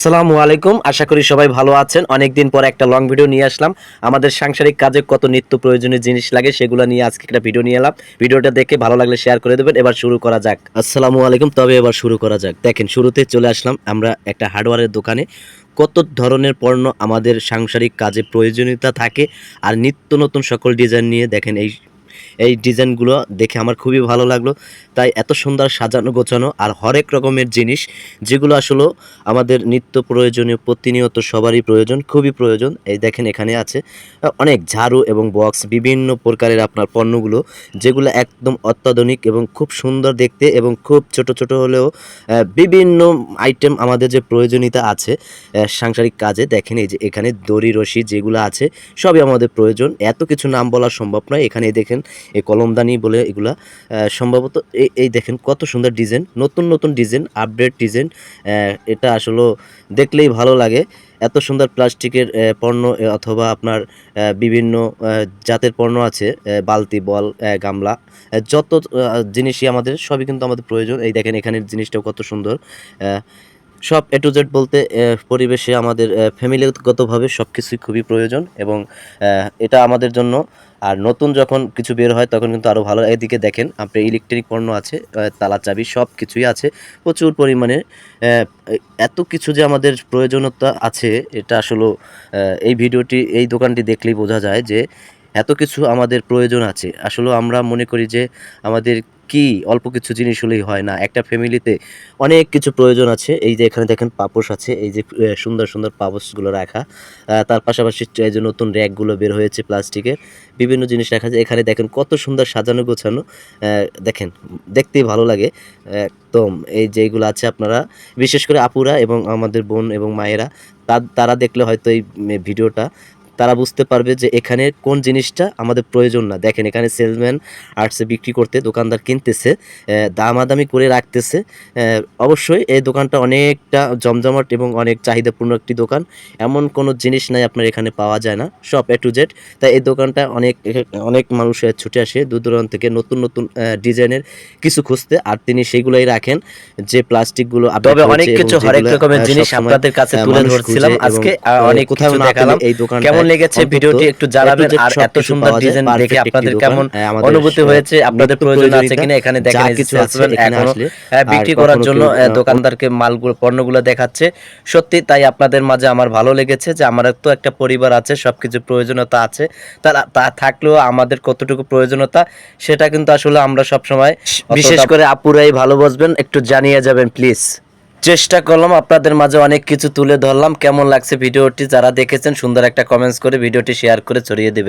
আসসালামু আলাইকুম। আশা করি সবাই ভালো আছেন। অনেকদিন পর একটা লং ভিডিও নিয়ে আসলাম। আমাদের সাংসারিক কাজে কত নিত্য প্রয়োজনীয় জিনিস লাগে সেগুলো নিয়ে আজকে একটা ভিডিও নিয়ে এলাম। ভিডিওটা দেখে ভালো লাগলে শেয়ার করে দেবেন। এবার শুরু করা যাক। আসসালামু আলাইকুম। তবে এবার শুরু করা যাক। দেখেন, শুরুতে চলে আসলাম আমরা একটা হার্ডওয়্যারের দোকানে। কত ধরনের পণ্য আমাদের সাংসারিক কাজে প্রয়োজনীয়তা থাকে আর নিত্য নতুন সকল ডিজাইন নিয়ে দেখেন এই এই ডিজাইনগুলো দেখে আমার খুবই ভালো লাগল। তাই এত সুন্দর সাজানো গোছানো আর হরেক রকমের জিনিস যেগুলো আসলে আমাদের নিত্য প্রয়োজনীয়, প্রতিনিয়ত সবারই প্রয়োজন, খুবই প্রয়োজন। এই দেখেন এখানে আছে অনেক ঝাড়ু এবং বক্স, বিভিন্ন প্রকারের আপনার পণ্যগুলো যেগুলো একদম অত্যাধুনিক এবং খুব সুন্দর দেখতে এবং খুব ছোট ছোট হলেও বিভিন্ন আইটেম আমাদের যে প্রয়োজনীয়তা আছে সাংসারিক কাজে। দেখেন এই যে এখানে দড়ি, রশি যেগুলো আছে, সবই আমাদের প্রয়োজন। এত কিছু নাম বলা সম্ভব নয়। এখানে দেখেন এই কলমদানি বলে এগুলা সম্ভবত এই দেখেন কত সুন্দর ডিজাইন, নতুন নতুন ডিজাইন আপডেট ডিজাইন এটা আসলে দেখলেই ভালো লাগে। এত সুন্দর প্লাস্টিকের পণ্য অথবা আপনার বিভিন্ন জাতের পণ্য আছে বালতি, বল গামলা যত জিনিসই আমাদের, সবই কিন্তু আমাদের প্রয়োজন। এই দেখেন এখানের জিনিসটাও কত সুন্দর সব এ টু জেড বলতে পরিবেশে আমাদের ফ্যামিলিগতভাবে সব কিছুই খুবই প্রয়োজন এবং এটা আমাদের জন্য। আর নতুন যখন কিছু বের হয়, তখন কিন্তু আরও ভালো। এদিকে দেখেন, আপনার ইলেকট্রিক পণ্য আছে তালা চাবি সব কিছুই আছে। প্রচুর পরিমাণে এত কিছু যে আমাদের প্রয়োজনীয়তা আছে, এটা আসলে এই ভিডিওটি, এই দোকানটি দেখলেই বোঝা যায় যে এত কিছু আমাদের প্রয়োজন আছে। আসলে আমরা মনে করি যে আমাদের কি অল্প কিছু জিনিস হলেই হয় না। একটা ফ্যামিলিতে অনেক কিছু প্রয়োজন আছে। এই যে এখানে দেখেন পাপোশ আছে। এই যে সুন্দর সুন্দর পাপোশগুলো রাখা। তার পাশাপাশি এই যে নতুন র্যাকগুলো বের হয়েছে প্লাস্টিকের। বিভিন্ন জিনিস রাখা যায় এখানে দেখেন কত সুন্দর সাজানো, গোছানো। দেখেন, দেখতেই ভালো লাগে। একদম, এই যেগুলো আছে আপনারা, বিশেষ করে আপুরা এবং আমাদের বোন এবং মায়েরা তারা দেখলে হয়তো এই ভিডিওটা তারা বুঝতে পারবে যে এখানে কোন জিনিসটা আমাদের প্রয়োজন না। দেখেন এখানে সেলসম্যান আসছে বিক্রি করতে দোকানদার কিনতেছে দামাদামি করে রাখতেছে অবশ্যই এই দোকানটা অনেকটা জমজমাট এবং অনেক চাহিদাপূর্ণ একটি দোকান। এমন কোনো জিনিস নাই আপনার এখানে পাওয়া যায় না। সব এ টু জেড। তাই এই দোকানটা অনেক অনেক মানুষ ছুটে আসে দূর দূরান্ত থেকে নতুন নতুন ডিজাইনের কিছু খুঁজতে। আর তিনি সেগুলোই রাখেন যে প্লাস্টিকগুলো তবে অনেক কিছু হরেক রকমের জিনিস আপনাদের কাছে তুলে ধরছিলাম। আজকে অনেক কিছু দেখালাম। এই দোকান কেমন লেগেছে ভিডিওটি একটু জানাবেন আর এত সুন্দর ডিজাইন দেখে আপনাদের কেমন অনুভূতি হয়েছে? আপনাদের প্রয়োজন আছে কিনা? এখানে দেখেন কিছু আছে এখানে হ্যাঁ, বিক্রি করার জন্য দোকানদারকে মালগুলো পণ্যগুলো দেখাচ্ছে। সত্যি তাই আপনাদের মাঝে আমার ভালো লেগেছে যে আমার তো একটা পরিবার আছে সবকিছু প্রয়োজনীয়তা আছে। তারা তা থাকলেও আমাদের কতটুকু প্রয়োজনীয়তা সেটা কিন্তু আসলে আমরা সব সময় বিশেষ করে আপুরাই ভালো বুঝবেন একটু জানিয়ে যাবেন প্লিজ চেষ্টা করলাম, আপনাদের মাঝে অনেক কিছু তুলে ধরলাম। কেমন লাগছে ভিডিওটি? যারা দেখেছেন, সুন্দর একটা কমেন্টস করে ভিডিওটি শেয়ার করে ছড়িয়ে দেবেন।